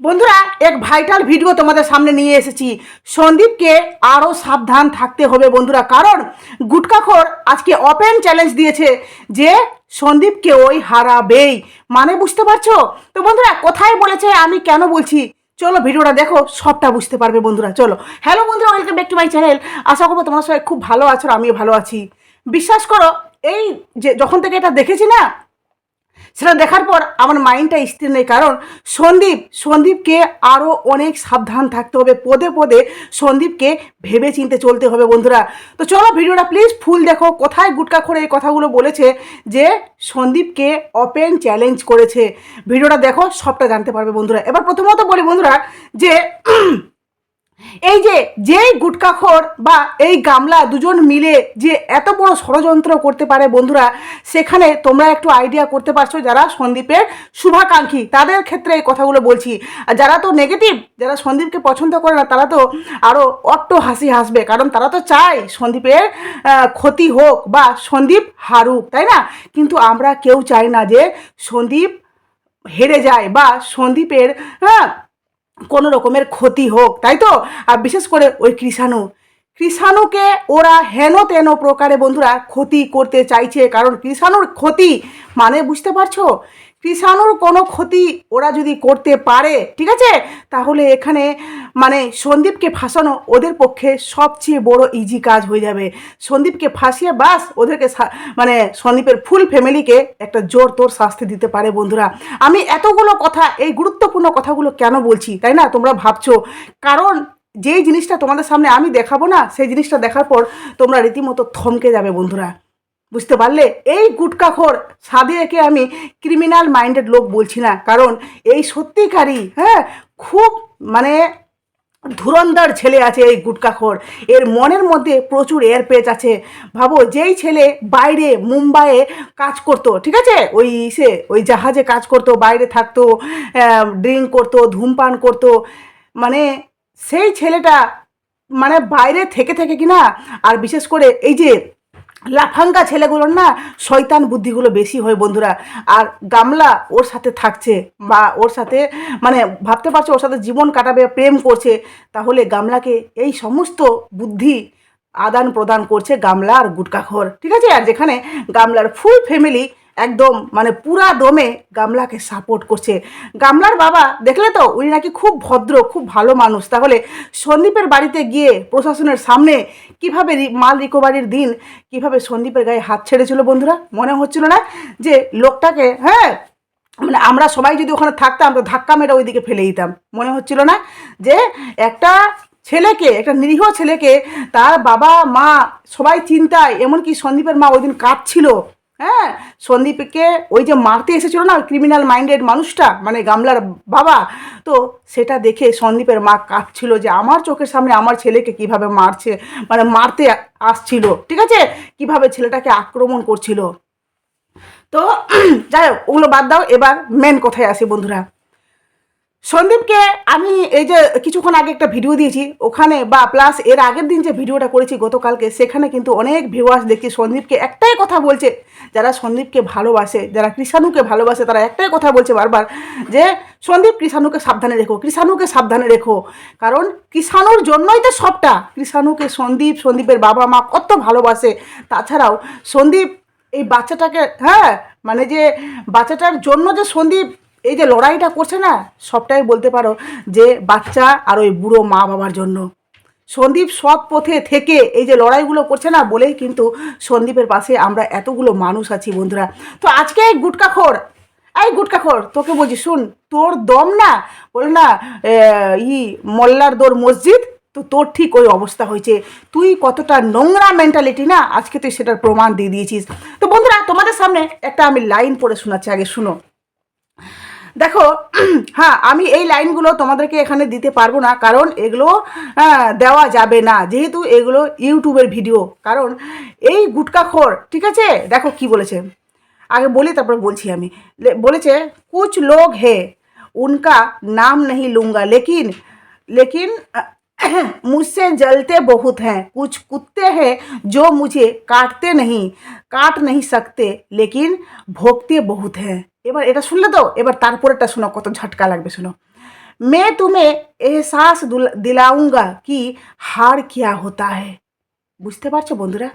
বন্ধুরা, এক vital video তোমাদের সামনে নিয়ে এসেছি। সন্দীপকে আরও সাবধান থাকতে হবে বন্ধুরা, কারণ গুটকাখোর আজকে ওপেন চ্যালেঞ্জ দিয়েছে যে সন্দীপকে ওই হারাবেই। মানে বুঝতে পারছ? তো বন্ধুরা, কোথায় বলেছে আমি কেন বলছি? চলো ভিডিওটা দেখো, সবটা বুঝতে পারবে বন্ধুরা, চলো। হ্যালো বন্ধুরা welcome back to my channel আশা করব তোমার সবাই খুব ভালো আছো আমিও ভালো আছি। বিশ্বাস করো, এই যে যখন থেকে এটা দেখেছি না সেটা দেখার পর আমার মাইন্ডটা স্থির নেই, কারণ সন্দীপ, সন্দীপকে আরও অনেক সাবধান থাকতে হবে, পদে পদে সন্দীপকে ভেবে চিনতে চলতে হবে বন্ধুরা। তো চলো ভিডিওটা প্লিজ ফুল দেখো, কোথায় গুটকা করে এই কথাগুলো বলেছে যে সন্দীপকে ওপেন চ্যালেঞ্জ করেছে। ভিডিওটা দেখো, সবটা জানতে পারবে বন্ধুরা। এবার প্রথমত বলি বন্ধুরা যে এই যে যেই গুটকাখোর বা এই গামলা দুজন মিলে যে এত বড় ষড়যন্ত্র করতে পারে বন্ধুরা, সেখানে তোমরা একটু আইডিয়া করতে পারছ যারা সন্দীপের শুভাকাঙ্ক্ষী। তাদের ক্ষেত্রে এই কথাগুলো বলছি। আর যারা তো নেগেটিভ যারা সন্দীপকে পছন্দ করে না, তারা তো আরও অট্ট হাসি হাসবে। কারণ তারা তো চায় সন্দীপের ক্ষতি হোক বা সন্দীপ হারুক, তাই না? কিন্তু আমরা কেউ চাই না যে সন্দীপ হেরে যায় বা সন্দীপের হ্যাঁ কোনো রকমের ক্ষতি হোক, তাই তো? আর বিশেষ করে ওই কৃষাণু। কৃষাণুকে ওরা হেন তেন প্রকারে বন্ধুরা ক্ষতি করতে চাইছে, কারণ কৃষাণুর ক্ষতি মানে বুঝতে পারছ? কৃষাণুর কোনো ক্ষতি ওরা যদি করতে পারে, ঠিক আছে? তাহলে এখানে মানে সন্দীপকে ফাঁসানো ওদের পক্ষে সবচেয়ে বড় ইজি কাজ হয়ে যাবে। সন্দীপকে ফাঁসিয়ে বাস ওদেরকে মানে সন্দীপের ফুল ফ্যামিলিকে একটা জোর তোর শাস্তি দিতে পারে বন্ধুরা। আমি এতগুলো কথা, এই গুরুত্বপূর্ণ কথাগুলো কেন বলছি, তাই না? তোমরা ভাবছ। কারণ যেই জিনিসটা তোমাদের সামনে আমি দেখাবো না, সেই জিনিসটা দেখার পর তোমরা রীতিমতো থমকে যাবে বন্ধুরা। বুঝতে পারলে? এই গুটকাখোর, সাদিয়াকে আমি ক্রিমিনাল মাইন্ডেড লোক বলছি না। কারণ এই সত্যিকারই হ্যাঁ খুব মানে ধুরন্ধর ছেলে আছে এই গুটকাখোর এর মনের মধ্যে প্রচুর এয়ার পেজ আছে। ভাবো, যেই ছেলে বাইরে মুম্বাইয়ে কাজ করতো, ঠিক আছে? ওই সে ওই জাহাজে কাজ করতো, বাইরে থাকতো ড্রিঙ্ক করতো, ধূমপান করতো। মানে সেই ছেলেটা মানে বাইরে থেকে থেকে কিনা, আর বিশেষ করে এই যে লাফাঙ্গা ছেলেগুলোর না শয়তান বুদ্ধিগুলো বেশি হয় বন্ধুরা। আর গামলা ওর সাথে থাকছে বা ওর সাথে মানে ভাবতে পারছে ওর সাথে জীবন কাটাবে, প্রেম করছে, তাহলে গামলাকে এই সমস্ত বুদ্ধি আদান প্রদান করছে গামলা আর গুটকাখর ঠিক আছে? আর যেখানে গামলার ফুল ফ্যামিলি একদম মানে পুরা দমে গামলাকে সাপোর্ট করছে। গামলার বাবা, দেখলে তো? উনি নাকি খুব ভদ্র, খুব ভালো মানুষ। তাহলে সন্দীপের বাড়িতে গিয়ে প্রশাসনের সামনে কীভাবে মাল রিকভারির দিন, কীভাবে সন্দীপের গায়ে হাত ছেড়েছিল বন্ধুরা? মনে হচ্ছিল না যে লোকটাকে হ্যাঁ? মানে আমরা সবাই যদি ওখানে থাকতাম, তো ধাক্কা মেরে ওইদিকে ফেলে দিতাম। মনে হচ্ছিল না যে একটা ছেলেকে, একটা নিরীহ ছেলেকে তার বাবা, মা সবাই চিন্তায়, এমনকি সন্দীপের মা ওই দিন কাঁদছিল। হ্যাঁ সন্দীপকে ওই যে মারতে এসেছিল না ক্রিমিনাল মাইন্ডেড মানুষটা মানে গামলার বাবা, তো সেটা দেখে সন্দীপের মা কাঁপছিল যে আমার চোখের সামনে আমার ছেলেকে কীভাবে মারছে মানে মারতে আসছিল, ঠিক আছে? কীভাবে ছেলেটাকে আক্রমণ করছিল? তো, যাই হোক, ওগুলো বাদ দাও, এবার মেন কথায় আসি বন্ধুরা। সন্দীপকে আমি এই যে কিছুক্ষণ আগে একটা ভিডিও দিয়েছি, ওখানে বা প্লাস এর আগের দিন যে ভিডিওটা করেছি গতকালকে, সেখানে কিন্তু অনেক ভিউয়ার্স দেখছি সন্দীপকে একটাই কথা বলছে, যারা সন্দীপকে ভালোবাসে, যারা কৃষাণুকে ভালোবাসে, তারা একটাই কথা বলছে বারবার যে, সন্দীপ কৃষাণুকে সাবধানে রেখো, কৃষাণুকে সাবধানে রেখো। কারণ কৃষাণুর জন্যই তো সবটা। কৃষাণুকে সন্দীপ, সন্দীপের বাবা মা কত ভালোবাসে। তাছাড়াও সন্দীপ এই বাচ্চাটাকে হ্যাঁ মানে যে বাচ্চাটার জন্য যে সন্দীপ এই যে লড়াইটা করছে না, সবটাই বলতে পারো যে বাচ্চা আর ওই বুড়ো মা বাবার জন্য। সন্দীপ সৎ পথে থেকে এই যে লড়াইগুলো করছে না বলেই কিন্তু সন্দীপের পাশে আমরা এতগুলো মানুষ আছি বন্ধুরা। তো আজকে গুটকাখোর এই গুটকাখোর তোকে বলছি, শুন, তোর দম না, বলে না ই, মোল্লার দোর মসজিদ, তো তোর ঠিক ওই অবস্থা হয়েছে। তুই কতটা নোংরা মেন্টালিটি না, আজকে তুই সেটার প্রমাণ দিয়ে দিয়েছিস। তো বন্ধুরা, তোমাদের সামনে একটা আমি লাইন পড়ে শোনাচ্ছি, আগে শুনো। দেখো হ্যাঁ আমি এই লাইনগুলো তোমাদেরকে এখানে দিতে পারব না, কারণ এগুলো হ্যাঁ, দেওয়া যাবে না, যেহেতু এগুলো ইউটিউবের ভিডিও। কারণ এই গুটকাখোর, ঠিক আছে? দেখো কি বলেছে। আগে বলি, তারপর বলছি আমি। বলেছে, কুচ লোক হে, উনকা নাম নেই লুঙ্গা। লেকিন লেকিন मुझसे जलते बहुत हैं कुछ कुत्ते हैं जो मुझे काटते नहीं काट नहीं सकते लेकिन भोगते बहुत हैं এবার এটা শুনলে তো এবার তারপরেটা শোনো কত ঝটকা লাগবে শোনো मैं तुम्हें एहसास दुल- दिलाऊंगा कि हार क्या होता है বুঝতে পারছো বন্ধুরা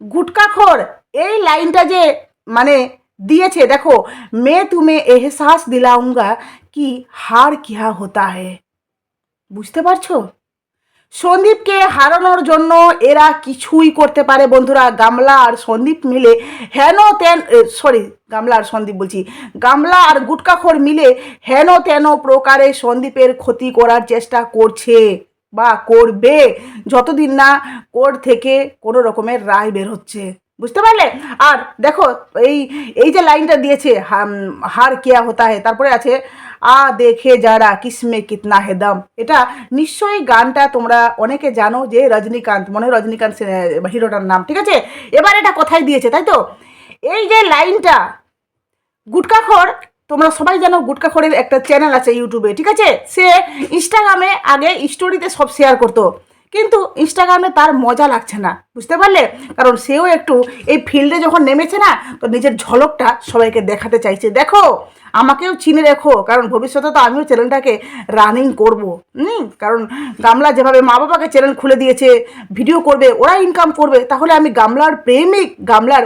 গুটকাখোর এই লাইনটা যে মানে দিয়েছে দেখো মে তুমি এহসাস দিলাউঙ্গা কি হার কিয়া হতা হে বুঝতে পারছো সন্দীপকে হারানোর জন্য এরা কিছুই করতে পারে বন্ধুরা। গামলা আর সন্দীপ মিলে হেন তেন সরি গামলা আর সন্দীপ বলছি। গামলা আর গুটকাখোর মিলে হেন তেন প্রকারে সন্দীপের ক্ষতি করার চেষ্টা করছে বা করবে। যতদিন না কোর্ট থেকে কোনো রকমের রায় বের হচ্ছে। বুঝতে পারলে? আর দেখো, এই এই যে লাইনটা দিয়েছে হার কেয়া হতা হে, তারপরে আছে আ দেখে যারা কিসমে কিতনা হেদম এটা নিশ্চয়ই গানটা তোমরা অনেকে জানো যে রজনীকান্ত, মনে হয় রজনীকান্ত হিরোটার নাম, ঠিক আছে? এবার এটা কোথায় দিয়েছে, তাই তো? এই যে লাইনটা গুটকাখর তোমরা সবাই জানো গুটকাখরের একটা চ্যানেল আছে ইউটিউবে, ঠিক আছে? সে ইনস্টাগ্রামে আগে স্টোরিতে সব শেয়ার করতো। কিন্তু ইনস্টাগ্রামে তার মজা লাগছে না, বুঝতে পারলে? কারণ সেও একটু এই ফিল্ডে যখন নেমেছে না, তো নিজের ঝলকটা সবাইকে দেখাতে চাইছে। দেখো, আমাকেও চিনে রেখো, কারণ ভবিষ্যতে তো আমিও চ্যানেলটাকে রানিং করব। হুম, কারণ গামলা যেভাবে মা বাবাকে চ্যানেল খুলে দিয়েছে ভিডিও করবে ওরা ইনকাম করবে, তাহলে আমি গামলার প্রেমিক, গামলার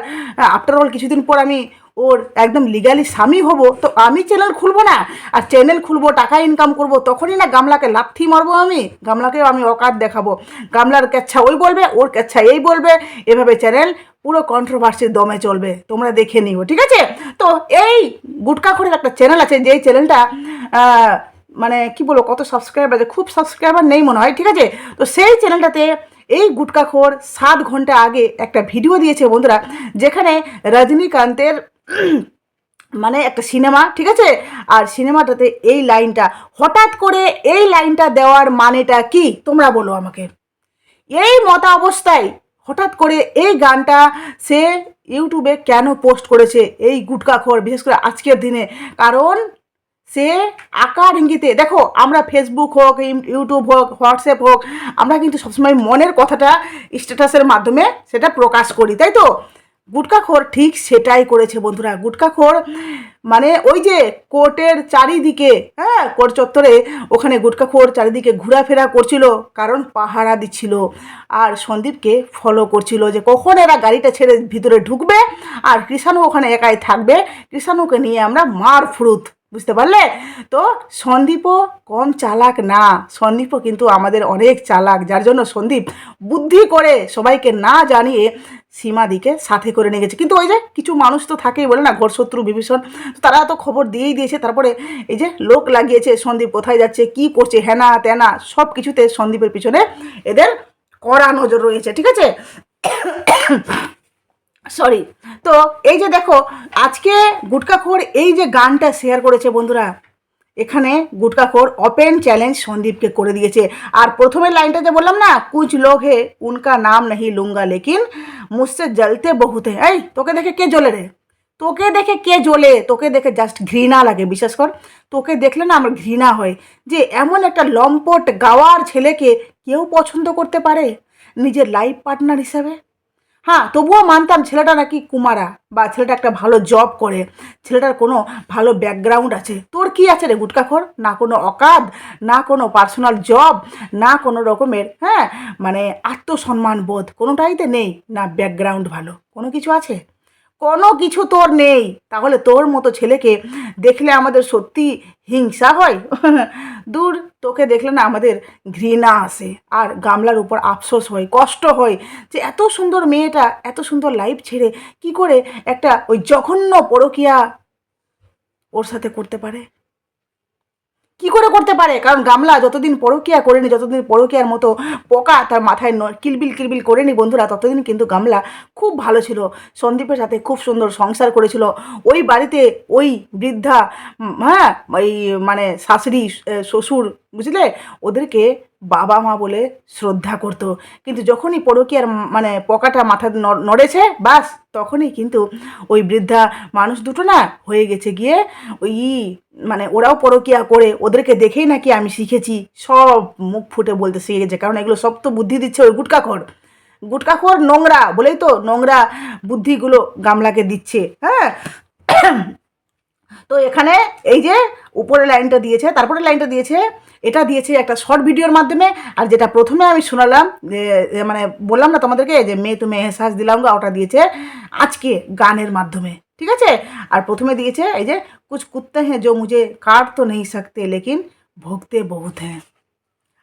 আফটার অল কিছুদিন পর আমি ওর একদম লিগালি স্বামী হব, তো আমি চ্যানেল খুলবো না। আর চ্যানেল খুলবো, টাকা ইনকাম করব, তখনই না গামলাকে লাথি মারবো আমি। গামলাকেও আমি অকাত দেখাবো। গামলার কেচ্ছা ওই বলবে, ওর কেচ্ছা এই বলবে। এভাবে চ্যানেল পুরো কন্ট্রোভার্সির দমে চলবে। তোমরা দেখে নিও, ঠিক আছে? তো এই গুটকা করে একটা চ্যানেল আছে, যেই চ্যানেলটা মানে কি বলব, কত সাবস্ক্রাইবার আছে, খুব সাবস্ক্রাইবার নেই মনে হয়, ঠিক আছে? তো সেই চ্যানেলটাতে এই গুটকাখোর সাত ঘণ্টা আগে একটা ভিডিও দিয়েছে বন্ধুরা, যেখানে রজনীকান্তের মানে একটা সিনেমা, ঠিক আছে? আর সিনেমাটাতে এই লাইনটা, হঠাৎ করে এই লাইনটা দেওয়ার মানেটা কি? তোমরা বলো আমাকে। এই মতা অবস্থায় হঠাৎ করে এই গানটা সে ইউটিউবে কেন পোস্ট করেছে এই গুটকাখোর, বিশেষ করে আজকের দিনে? কারণ সে আকার ইঙ্গিতে, দেখো, আমরা ফেসবুক হোক ইউটিউব হোক হোয়াটসঅ্যাপ হোক, আমরা কিন্তু সবসময় মনের কথাটা স্ট্যাটাসের মাধ্যমে সেটা প্রকাশ করি, তাই তো? গুটকাখোর ঠিক সেটাই করেছে বন্ধুরা। গুটকাখোর মানে ওই যে কোর্টের চারিদিকে হ্যাঁ কোর্ট চত্বরে ওখানে গুটকাখোর চারিদিকে ঘোরাফেরা করছিল, কারণ পাহারা দিচ্ছিল। আর সন্দীপকে ফলো করছিল যে কখন এরা গাড়িটা ছেড়ে ভিতরে ঢুকবে আর কৃষাণু ওখানে একাই থাকবে। কৃষাণুকে নিয়ে আমরা মার ফুরুত, বুঝতে পারলে? তো সন্দীপও কম চালাক না। সন্দীপও কিন্তু আমাদের অনেক চালাক, যার জন্য সন্দীপ বুদ্ধি করে সবাইকে না জানিয়ে সীমাদিকে সাথে করে নিয়ে গেছে। কিন্তু ওই যে কিছু মানুষ তো থাকেই বলে না, ঘর শত্রু, বিভীষণ, তারা তো খবর দিয়েই দিয়েছে। তারপরে এই যে লোক লাগিয়েছে, সন্দীপ কোথায় যাচ্ছে, কি করছে, হেনা, তেনা সব কিছুতে সন্দীপের পিছনে এদের কড়া নজর রয়েছে, ঠিক আছে? সরি তো এই যে দেখো, আজকে গুটকাখোর এই যে গানটা শেয়ার করেছে বন্ধুরা এখানে গুটকাখোর ওপেন চ্যালেঞ্জ সন্দীপকে করে দিয়েছে। আর প্রথমের লাইনটা যে বললাম না, কুচ লোক হে, উনকা নাম नहीं লুঙ্গা, লেকিন মুসসে জ্বলতে বহুতে এই, তোকে দেখে কে জ্বলে রে? তোকে দেখে কে জ্বলে? তোকে দেখে জাস্ট ঘৃণা লাগে, বিশ্বাস কর। তোকে দেখলে না আমার ঘৃণা হয় যে এমন একটা লম্পট গাওয়ার ছেলেকে কেউ পছন্দ করতে পারে? নিজের লাইফ পার্টনার হিসাবে? হ্যাঁ তবুও মানতাম ছেলেটা নাকি কুমারা বা ছেলেটা একটা ভালো জব করে। ছেলেটার কোনো ভালো ব্যাকগ্রাউন্ড আছে। তোর কি আছে রে গুটকাখর না কোনো অকাদ, না কোনো পার্সোনাল জব না কোনো রকমের হ্যাঁ মানে আত্মসম্মান বোধ কোনোটাইতে নেই না ব্যাকগ্রাউন্ড ভালো। কোনো কিছু আছে? কোনো কিছু তোর নেই। তাহলে তোর মতো ছেলেকে দেখলে আমাদের সত্যি হিংসা হয়? দূর, তোকে দেখলে না আমাদের ঘৃণা আসে আর গামলার উপর আফসোস হয়, কষ্ট হয় যে এত সুন্দর মেয়েটা, এত সুন্দর লাইফ ছেড়ে কি করে একটা ওই জঘন্য পরকিয়া ওর সাথে করতে পারে? কি করে করতে পারে? কারণ গামলা যতদিন পরকিয়া করেনি, যতদিন পরকিয়ার মতো পোকা তার মাথায় কিলবিল কিলবিল করেনি বন্ধুরা, ততদিন কিন্তু গামলা খুব ভালো ছিল। সন্দীপের সাথে খুব সুন্দর সংসার করেছিল। ওই বাড়িতে ওই বৃদ্ধা হ্যাঁ ওই মানে শাশুড়ি শ্বশুর বুঝলে? ওদেরকে বাবা মা বলে শ্রদ্ধা করতো। কিন্তু যখনই পরকিয়ার মানে পোকাটা মাথা নড়েছে, বাস, তখনই কিন্তু ওই বৃদ্ধা মানুষ দুটো না হয়ে গেছে গিয়ে ওই মানে ওরাও পরকিয়া করে, ওদেরকে দেখেই নাকি আমি শিখেছি। সব মুখ ফুটে বলতে শিখে গেছে কারণ এগুলো সব তো বুদ্ধি দিচ্ছে ওই গুটকাখর। গুটকাখর নোংরা, বলেই তো নোংরা বুদ্ধিগুলো গামলাকে দিচ্ছে হ্যাঁ? তো এখানে এই যে উপরে লাইনটা দিয়েছে, তারপরে লাইনটা দিয়েছে, এটা দিয়েছে একটা শর্ট ভিডিওর মাধ্যমে, আর যেটা প্রথমে আমি শোনালাম, যে মানে বললাম না তোমাদেরকে যে মেয়ে তুমি এহসাস দিলাম গা, ওটা দিয়েছে আজকে গানের মাধ্যমে, ঠিক আছে? আর প্রথমে দিয়েছে এই যে, কুছ কুত্তে হ্যাঁ যে মুঝে, কাট তো নেই সাকতে, লেকিন ভোগতে বহুত হ্যাঁ।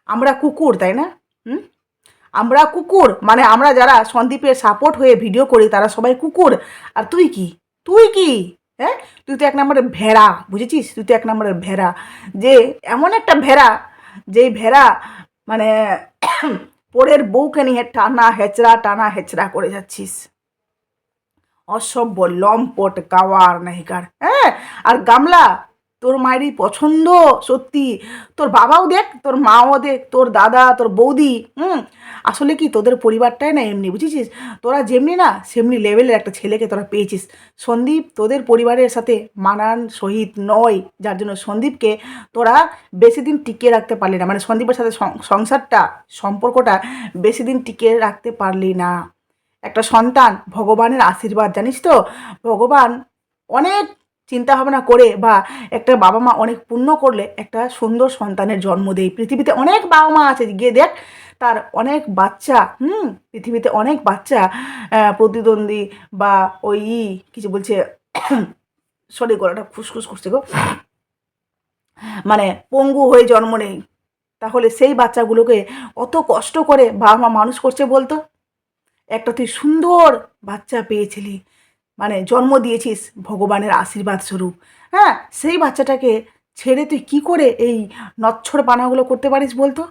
আমরা কুকুর, তাই না? হুম? আমরা কুকুর মানে আমরা যারা সন্দীপের সাপোর্ট হয়ে ভিডিও করি, তারা সবাই কুকুর। আর তুই কি? তুই কি? হ্যাঁ? তুই তো এক নম্বরের ভেড়া, বুঝেছিস? তুই তো এক নম্বরের ভেড়া। যে এমন একটা ভেড়া, যেই ভেড়া মানে পরের বউকে নিয়ে টানা হেচড়া টানা হেচড়া করে যাচ্ছিস। অসভ্য, লম্পট, কাওয়ার, নাহিকার হ্যাঁ? আর গামলা তোর মায়েরই পছন্দ, সত্যি। তোর বাবাও দেখ, তোর মাও দেখ, তোর দাদা, তোর বৌদি, হুম? আসলে কি তোদের পরিবারটাই না এমনি, বুঝেছিস? তোরা যেমনি না, সেমনি লেভেলের একটা ছেলেকে তোরা পেয়েছিস। সন্দীপ তোদের পরিবারের সাথে মানান সহিত নয়। যার জন্য সন্দীপকে তোরা বেশি দিন টিকিয়ে রাখতে পারলি না। মানে সন্দীপের সাথে সংসারটা, সম্পর্কটা বেশি দিন টিকিয়ে রাখতে পারলি না। একটা সন্তান, ভগবানের আশীর্বাদ, জানিস তো? ভগবান অনেক চিন্তা ভাবনা করে বা একটা বাবা মা অনেক পুণ্য করলে একটা সুন্দর সন্তানের জন্ম দেয়। পৃথিবীতে অনেক বাবা মা আছে, গিয়ে দেখ তার অনেক বাচ্চা, হুম? পৃথিবীতে অনেক বাচ্চা প্রতিদ্বন্দ্বী বা ওই কিছু বলছে, সরি, গলাটা ফুসফুস করছে গো। মানে পঙ্গু হয়ে জন্ম নেই। তাহলে সেই বাচ্চাগুলোকে অত কষ্ট করে বাবা মা মানুষ করছে বলতো? একটা তুই সুন্দর বাচ্চা পেয়েছিলি। মানে জন্ম দিয়েছিস ভগবানের আশীর্বাদ স্বরূপ। হ্যাঁ সেই বাচ্চাটাকে ছেড়ে তুই কি করে এই নচ্ছর পানাগুলো করতে পারিস বলতো?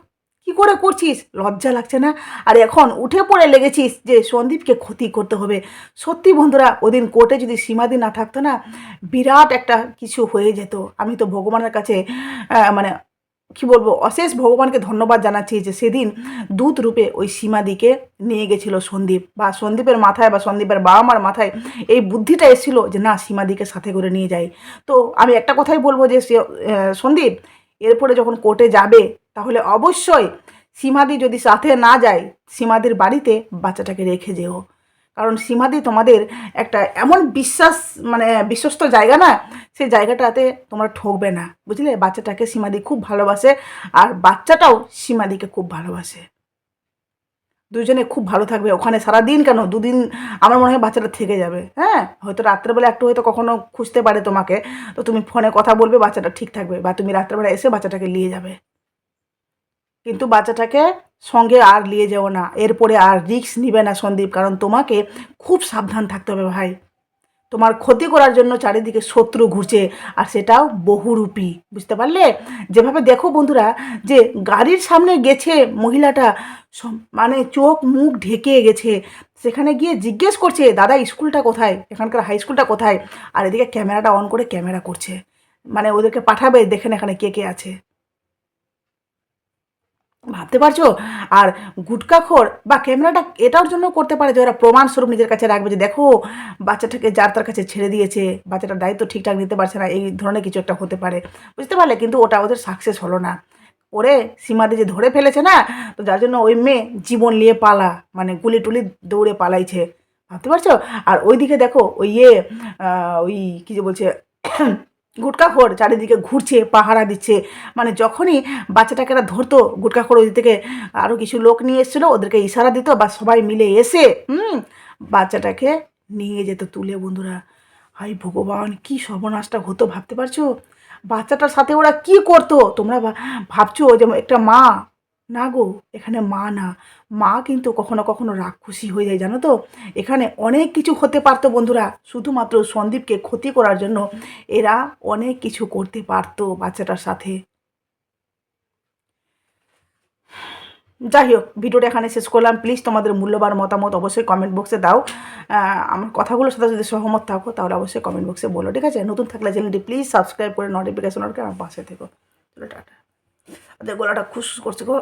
কি করে করছিস? লজ্জা লাগছে না? আর এখন উঠে পড়ে লেগেছিস যে সন্দীপকে ক্ষতি করতে হবে। সত্যি বন্ধুরা, ওদিন কোর্টে যদি সীমাদি না থাকতো না, বিরাট একটা কিছু হয়ে যেত। আমি তো ভগবানের কাছে মানে কি বলব, অশেষ ভগবানকে ধন্যবাদ জানাচ্ছি যে সেদিন দূত রূপে ওই সীমাদিকে নিয়ে গেছিল সন্দীপ। বা সন্দীপের মাথায় বা সন্দীপের বাবা মার মাথায় এই বুদ্ধিটা এসেছিল যে না সীমাদিকে সাথে করে নিয়ে যাই। তো আমি একটা কথাই বলব যে সন্দীপ, এরপরে যখন কোর্টে যাবে, তাহলে অবশ্যই সীমাদি যদি সাথে না যায়, সীমাদির বাড়িতে বাচ্চাটাকে রেখে যেও। কারণ সীমাদি তোমাদের একটা এমন বিশ্বাস মানে বিশ্বস্ত জায়গা না, সেই জায়গাটাতে তোমরা ঠকবে না, বুঝলে? বাচ্চাটাকে সীমাদি খুব ভালোবাসে, আর বাচ্চাটাও সীমাদিকে খুব ভালোবাসে। দুজনে খুব ভালো থাকবে, ওখানে সারাদিন কেন? দুদিন আমার মনে হয় বাচ্চাটা থেকে যাবে হ্যাঁ? হয়তো রাত্রেবেলা একটু হয়তো কখনো খুঁজতে পারে তোমাকে, তো তুমি ফোনে কথা বলবে, বাচ্চাটা ঠিক থাকবে, বা তুমি রাত্রেবেলা এসে বাচ্চাটাকে নিয়ে যাবে। কিন্তু বাচ্চাটাকে সঙ্গে আর নিয়ে যেও না। এরপরে আর রিস্ক নিবে না সন্দীপ, কারণ তোমাকে খুব সাবধান থাকতে হবে ভাই। তোমার ক্ষতি করার জন্য চারিদিকে শত্রু ঘুরছে, আর সেটাও বহুরূপী, বুঝতে পারলে? যেভাবে দেখো বন্ধুরা, যে গাড়ির সামনে গেছে মহিলাটা মানে চোখ মুখ ঢেকে গেছে। সেখানে গিয়ে জিজ্ঞেস করছে, দাদা, স্কুলটা কোথায়? এখানকার হাই স্কুলটা কোথায়? আর এদিকে ক্যামেরাটা অন করে ক্যামেরা করছে। মানে ওদেরকে পাঠাবে, দেখেন এখানে কে কে আছে। ভাবতে পারছ? আর গুটকাখোর বা ক্যামেরাটা এটার জন্য করতে পারে যে ওরা প্রমাণস্বরূপ নিজের কাছে রাখবে যে দেখো, বাচ্চাটাকে যার তার কাছে ছেড়ে দিয়েছে, বাচ্চাটার দায়িত্ব ঠিকঠাক নিতে পারছে না, এই ধরনের কিছু একটা হতে পারে। বুঝতে পারলে কিন্তু ওটা ওদের সাকসেস হলো না। ওরে সীমাদি যে ধরে ফেলেছে না? তো যার জন্য ওই মেয়ে জীবন নিয়ে পালা মানে গুলি টুলি দৌড়ে পালাইছে। ভাবতে পারছ? আর ওইদিকে দেখো, ওই ইয়ে ওই কী যে বলছে গুটকাখোর চারিদিকে ঘুরছে, পাহারা দিচ্ছে। মানে যখনই বাচ্চাটাকে এরা ধরতো গুটকাখোর ওই থেকে আরও কিছু লোক নিয়ে এসেছিল, ওদেরকে ইশারা দিত, বা সবাই মিলে এসে, হুম, বাচ্চাটাকে নিয়ে যেত তুলে। বন্ধুরা হাই ভগবান, কি সর্বনাশটা হতো, ভাবতে পারছ? বাচ্চাটার সাথে ওরা কি করতো? তোমরা ভাবছ যে একটা মা না গো, এখানে মা না। মা কিন্তু কখনো কখনো রাক্ষসী হয়ে যায়, জানো তো? এখানে অনেক কিছু হতে পারতো বন্ধুরা। শুধুমাত্র সন্দীপকে ক্ষতি করার জন্য এরা অনেক কিছু করতে পারতো বাচ্চাটার সাথে। যাই হোক, ভিডিওটা এখানে শেষ করলাম। প্লিজ তোমাদের মূল্যবান মতামত অবশ্যই কমেন্ট বক্সে দাও। আমার কথাগুলোর সাথে যদি সহমত থাকো, তাহলে অবশ্যই কমেন্ট বক্সে বলো, ঠিক আছে? নতুন থাকলে চ্যানেলটি প্লিজ সাবস্ক্রাইব করে নোটিফিকেশন আমার পাশে থেকো। চলো, টাটা। ওদের গলাটা খুশ করছে গো।